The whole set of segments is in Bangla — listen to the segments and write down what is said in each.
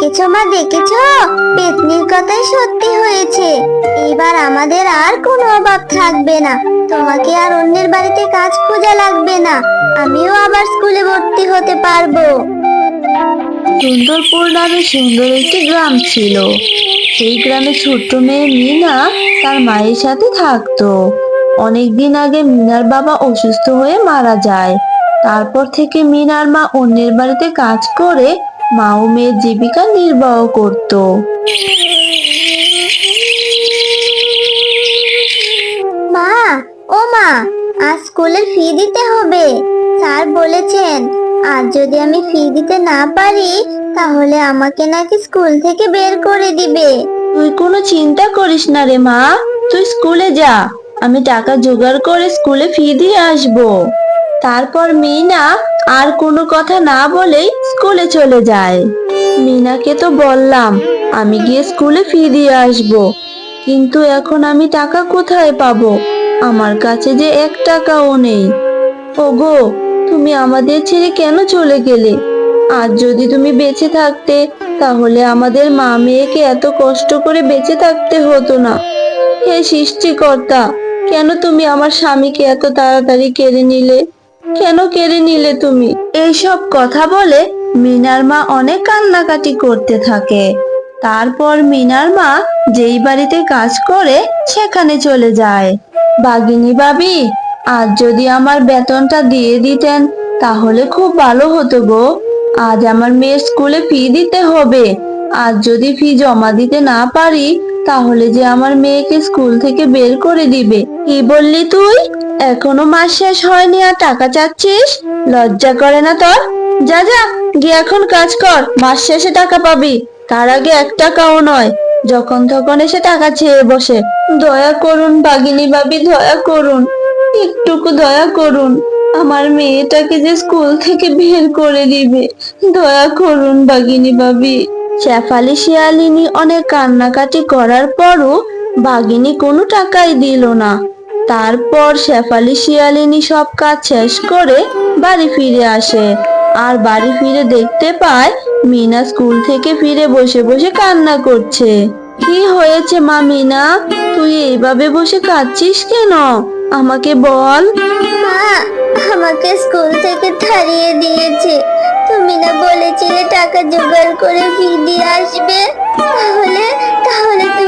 দেখেছ মা, দেখেছ? পেতনির কথাই সত্যি হয়েছে। এবার আমাদের আর কোনো অভাব থাকবে না। তোমাকে আর অন্যের বাড়িতে কাজ খোঁজা লাগবে না। আমিও আবার স্কুলে ভর্তি হতে পারব। সুন্দরপুর নামে সুন্দর একটি গ্রাম ছিল। সেই গ্রামে ছোট্ট মেয়ে মিনা তার মায়ের সাথে থাকতো। অনেকদিন আগে মিনার বাবা অসুস্থ হয়ে মারা যায়। তারপর থেকে মিনার মা অন্যের বাড়িতে কাজ করে মা ও মেয়ের জীবিকা নির্বাহ করত। মা ও মা আজ স্কুলের ফি দিতে হবে। স্যার বলেছেন আর যদি আমি ফি দিতে না পারি তাহলে আমাকে নাকি স্কুল থেকে বের করে দিবে। তুই কোনো চিন্তা করিস না রে মা তুই স্কুলে যা। আমি টাকা জোগাড় করে স্কুলে ফি দিয়ে আসব। তারপর মিনা আর কোনো কথা না বলেই স্কুলে চলে যায়। মিনাকে তো বললাম, আমি গিয়ে স্কুলে ফি দিয়ে আসব। কিন্তু এখন আমি টাকা কোথায় পাব? আমার কাছে যে এক টাকাও নেই। ওগো, তুমি আমাদের ছেড়ে কেন চলে গেলে? আর যদি তুমি বেঁচে থাকতে, তাহলে আমাদের মা মেয়েকে এত কষ্ট করে বেঁচে থাকতে হতো না। হে সৃষ্টিকর্তা, কেন তুমি আমার স্বামীকে এত তাড়াতাড়ি কেড়ে নিলে? কেন কেড়ে নিলে তুমি? এইসব কথা বলে মিনার মা অনেক কান্নাকাটি করতে থাকে। তারপর মিনার মা যেই বাড়িতে কাজ করে সেখানে চলে যায়। বাগিনী বাবি আজ যদি আমার বেতনটা দিয়ে দিতেন, তাহলে খুব ভালো হতো গো। আজ আমার মেয়ের স্কুলে ফি দিতে হবে। আজ যদি ফি জমা দিতে না পারি, তাহলে যে আমার মেয়েকে স্কুল থেকে বের করে দিবে, কি বললি তুই? এখনও মাস শেষ হয়নি আর টাকা চাচ্ছিস? লজ্জা করে না তোর? যা যা, গিয়ে এখন কাজ কর। মাস শেষে টাকা পাবি। তার আগে এক টাকাও নয়। যখন তখন এসে টাকা চেয়ে বসে। দয়া করুন, বাগিনী বাবি দয়া করুন। একটুকু দয়া করুন। আমার মেয়েটাকে যে স্কুল থেকে বের করে দিবে। দয়া করুন, বাগিনী বাবি শেফালি শিয়ালিনী অনেক কান্নাকাটি করার পরও বাগিনী কোনো টাকাই দিল না। তারপর শেফালি, শিয়ালিনী সব কাজ শেষ করে বাড়ি ফিরে আসে। আর বাড়ি ফিরে দেখতে পায় মিনা স্কুল থেকে ফিরে বসে বসে কান্না করছে। কি হয়েছে মা মিনা? তুই এইভাবে বসে কাঁদছিস কেন? আমাকে বল। মা, আমাকে স্কুল থেকে তাড়িয়ে দিয়েছে। তুমি না বলেছিলে টাকা জোগাড় করে ফি দিয়ে আসবে? তাহলে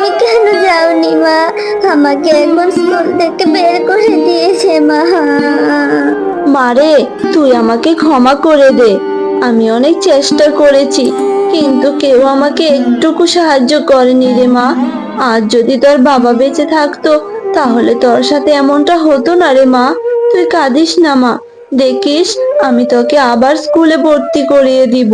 তুমি কেন যাওনি মা? আমাকে এখন স্কুল থেকে বের করে দিয়েছে মা। মারে তুই আমাকে ক্ষমা করে দে। আমি অনেক চেষ্টা করেছি, কিন্তু কেউ আমাকে একটুকু সাহায্য করেনি রে মা। আর যদি তোর বাবা বেঁচে থাকতো, তাহলে তোর সাথে এমনটা হতো না রে মা। তুই কাঁদিস না মা। দেখিস, আমি তোকে আবার স্কুলে ভর্তি করিয়ে দিব।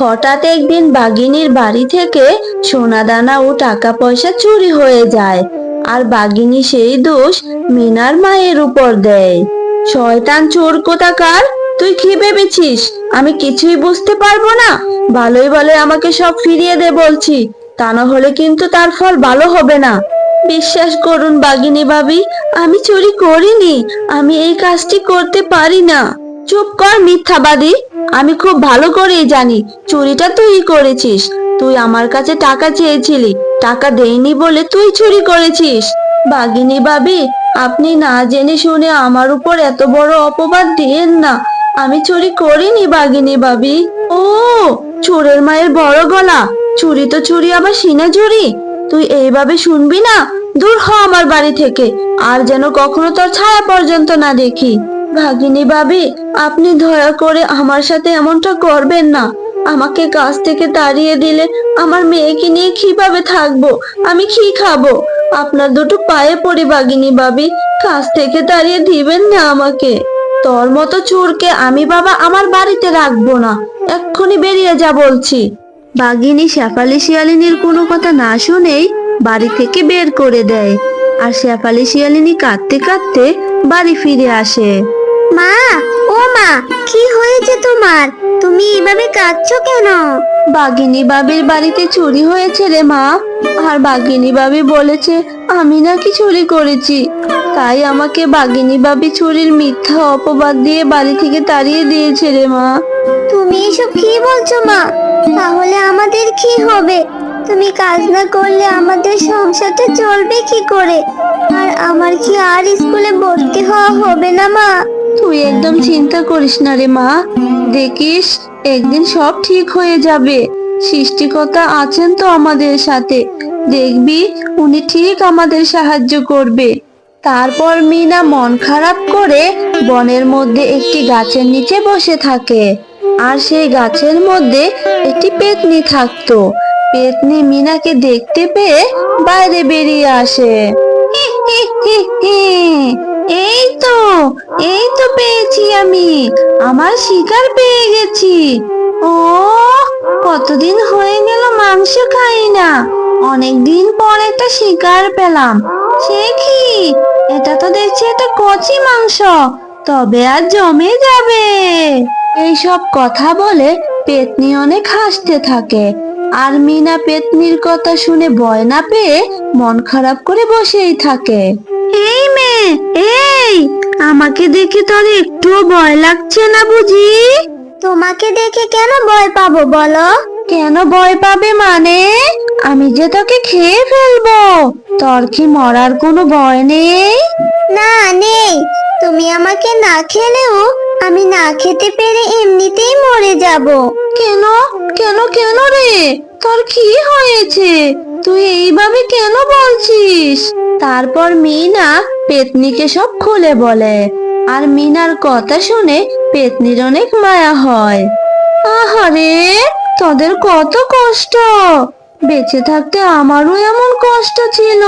হঠাৎ একদিন বাগিনীর বাড়ি থেকে সোনাদানা ও টাকা পয়সা চুরি হয়ে যায়। আর বাগিনী সেই দোষ মিনার মায়ের উপর দেয়। শয়তান চোর কোথাকার? তুই কি ভেবেছিস? আমি কিছুই বুঝতে পারব না। ভালোই বলে আমাকে সব ফিরিয়ে দে বলছি। তা না হলে কিন্তু তার ফল ভালো হবে না। বিশ্বাস করুন বাগিনী ভাবি, আমি চুরি করিনি। আমি এই কাজটি করতে পারি না। চুপ কর মিথ্যাবাদী। আমি খুব ভালো করেই জানি, চুরিটা তুই করেছিস। তুই আমার কাছে টাকা চেয়েছিলি, টাকা দেইনি বলে তুই চুরি করেছিস। বাগিনী ভাবি, আপনি না জেনে শুনে আমার উপর এত বড় অপবাদ দিয়েন না। আমি চুরি করিনি বাগিনী ভাবি। ও, চোরের মায়ের বড় গলা। চুরি তো চুরি, আবার সিনা চুরি। তুই এইভাবে শুনবি না? দূর হ আমার বাড়ি থেকে, আর যেন কখনো তোর ছায়া পর্যন্ত না দেখি। ভাগিনী ভাবি, আপনি দয়া করে আমার সাথে এমনটা করবেন না। আমাকে কাজ থেকে তাড়িয়ে দিলে আমার মেয়েকে নিয়ে কীভাবে থাকব? আমি কি খাব? আপনার দুটো পায়ে পড়ি বাগিনী ভাবি কাজ থেকে তাড়িয়ে দিবেন না আমাকে। তোর মতো চোরকে আমি বাবা আমার বাড়িতে রাখব না। এক্ষুনি বেরিয়ে যা বলছি। বাঘিনী শেফালি শিয়ালিনীর কোনো কথা না শুনেই বাড়ি থেকে বের করে দেয়। আর শেফালি শিয়ালিনী কাঁদতে কাঁদতে বাড়ি ফিরে আসে। মা ও মা কি হয়েছে তোমার? তুমি এভাবে কাঁদছো কেন? বাগিনী বাবির বাড়িতে চুরি হয়েছে রে মা। আর বাগিনী বাবি বলেছে আমি নাকি চুরি করেছি। তাই আমাকে বাগিনী বাবি চুরির মিথ্যা অপবাদ দিয়ে বাড়ি থেকে তাড়িয়ে দিয়েছে রে মা। তুমি এসব কি বলছো মা? তাহলে আমাদের কি হবে? তুমি কাজ না করলে আমাদের সংসারটা চলবে কি করে? আর আমার কি আর স্কুলে ভর্তি হওয়া হবে না, মা? তুই একদম চিন্তা করিস না রে, মা। দেখিস, একদিন সব ঠিক হয়ে যাবে। সৃষ্টিকর্তা আছেন তো আমাদের সাথে। দেখবি, উনি ঠিক আমাদের সাহায্য করবে। তারপর মিনা মন খারাপ করে বনের মধ্যে একটি গাছের নিচে বসে থাকে। আর সেই গাছের মধ্যে একটি পেতনি থাকতো। পেতনি মিনাকে দেখতে পেয়ে বাইরে বেরিয়ে আসে। এই তো এই তো পেয়েছি আমি। আমার শিকার পেয়ে গেছি। ও, কতদিন হয়ে গেল মাংস খাই না। অনেকদিন পর একটা শিকার পেলাম। সে কি? এটা তো দেখছি একটা কচি মাংস। তবে আর জমে যাবে। এইসব কথা বলে পেতনি অনেক হাসতে থাকে। আর মিনা পেতনির কথা শুনে ভয় না পেয়ে মন খারাপ করে বসেই থাকে। এই মেয়ে এই! আমাকে দেখে তোর একটুও ভয় লাগছে না বুঝি? তোমাকে দেখে কেন ভয় পাবো বলো? কেন ভয় পাবে মানে? আমি যে তোকে খেয়ে ফেলব তোর কি মরার কোনো ভয় নেই? না নেই। তুমি আমাকে না খেলেও আমি না খেতে পেরে এমনিতেই মরে যাব। কেন? কেন কেন রে? তোর কি হয়েছে? তুই এইভাবে কেন বলছিস? তারপর মিনা পেতনিকে সব খুলে বলে। আর মিনার কথা শুনে পেতনির অনেক মায়া হয়। আহারে, তোদের কত কষ্ট! বেঁচে থাকতে আমারও এমন কষ্ট ছিল।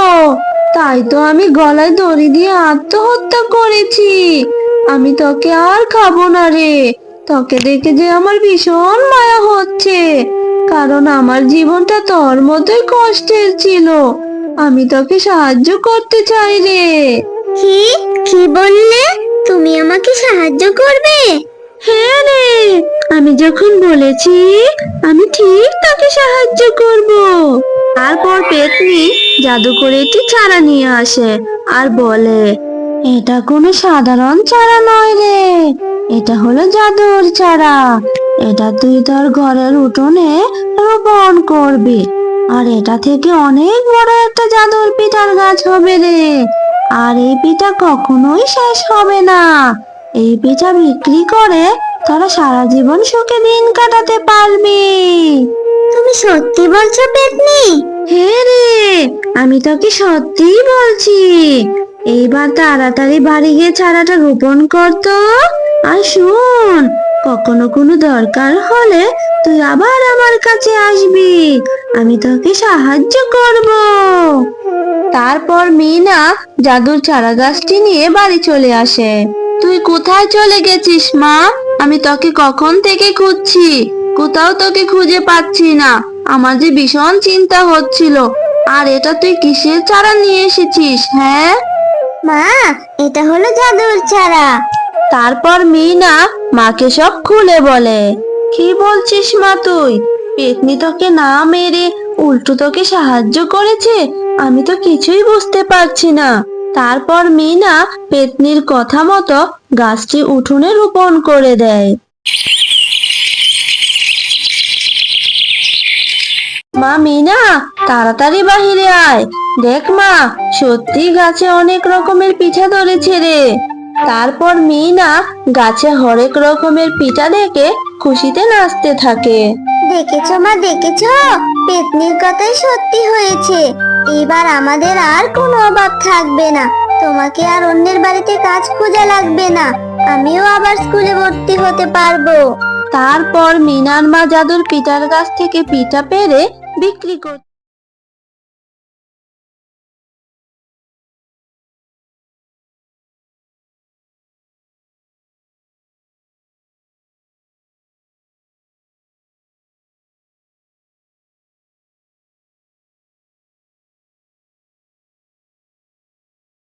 তাই তো আমি গলায় দড়ি দিয়ে আত্মহত্যা করেছি। আমি তোকে আর খাব না রে। তোকে দেখে যে আমার ভীষণ মায়া হচ্ছে। কারণ আমার জীবনটা তোর মতোই কষ্টের ছিল। আমি তোকে সাহায্য করতে চাই রে। কি? কি বললে? তুমি আমাকে সাহায্য করবে? হ্যাঁ রে। আমি যখন বলেছি আমি ঠিক তাকে সাহায্য করব। তারপর পেতনি জাদু করে একটি চারা নিয়ে আসে আর বলে এটা কোনো সাধারণ চারা নয় রে। এটা হলো জাদুর চারা। এটা তুই তোর ঘরের উঠোনে রোপণ করবি। আর এটা থেকে অনেক বড় একটা জাদুর পিঠার গাছ হবে রে। আর এই পিঠা কখনোই শেষ হবে না। এই পিঠা বিক্রি করে তোরা সারা জীবন সুখে দিন কাটাতে পারবি। তুমি সত্যি বলছো পেতনি? হ্যাঁ রে! আমি তোকে সত্যিই বলছি, এইবার তাড়াতাড়ি বাড়ি গিয়ে চারাটা রোপণ করতো আর শুন, কখনো কোনো দরকার হলে তুই আবার আমার কাছে আসবি, আমি তোকে সাহায্য করব। তারপর মিনা জাদুর চারা গাছটি নিয়ে বাড়ি চলে আসে। তুই কোথায় চলে গেছিস, মা? আমি তোকে কখন থেকে খুঁজছি? কোথাও তোকে খুঁজে পাচ্ছি না। আমার যে ভীষণ চিন্তা হচ্ছিল আর এটা তুই কিসের চারা নিয়ে এসেছিস হ্যাঁ? মা এটা হলো জাদুর চারা। তারপর মিনা মাকে সব খুলে বলে কি বলছিস মা তুই? পেতনি তোকে না মেরে উল্টো তোকে সাহায্য করেছে? আমি তো কিছুই বুঝতে পারছি না। তারপর মিনা পেতনির কথা মতো গাছটি উঠোনে রোপণ করে দেয়। মা মিনা তাড়াতাড়ি বাহিরে আয়। দেখ মা সত্যি গাছে অনেক রকমের পিঠা ধরেছে রে। তারপর মিনা গাছে হরেক রকমের পিঠা দেখে খুশিতে নাচতে থাকে। দেখেছ মা দেখেছ? পেতনির কথাই সত্যি হয়েছে। এবার আমাদের আর কোনো অভাব থাকবে না। তোমাকে আর অন্যের বাড়িতে কাজ খোঁজা লাগবে না। আমিও আবার স্কুলে ভর্তি হতে পারব। তারপর মিনার মা জাদুর পিঠার গাছ থেকে পিঠা পেরে বিক্রি করতে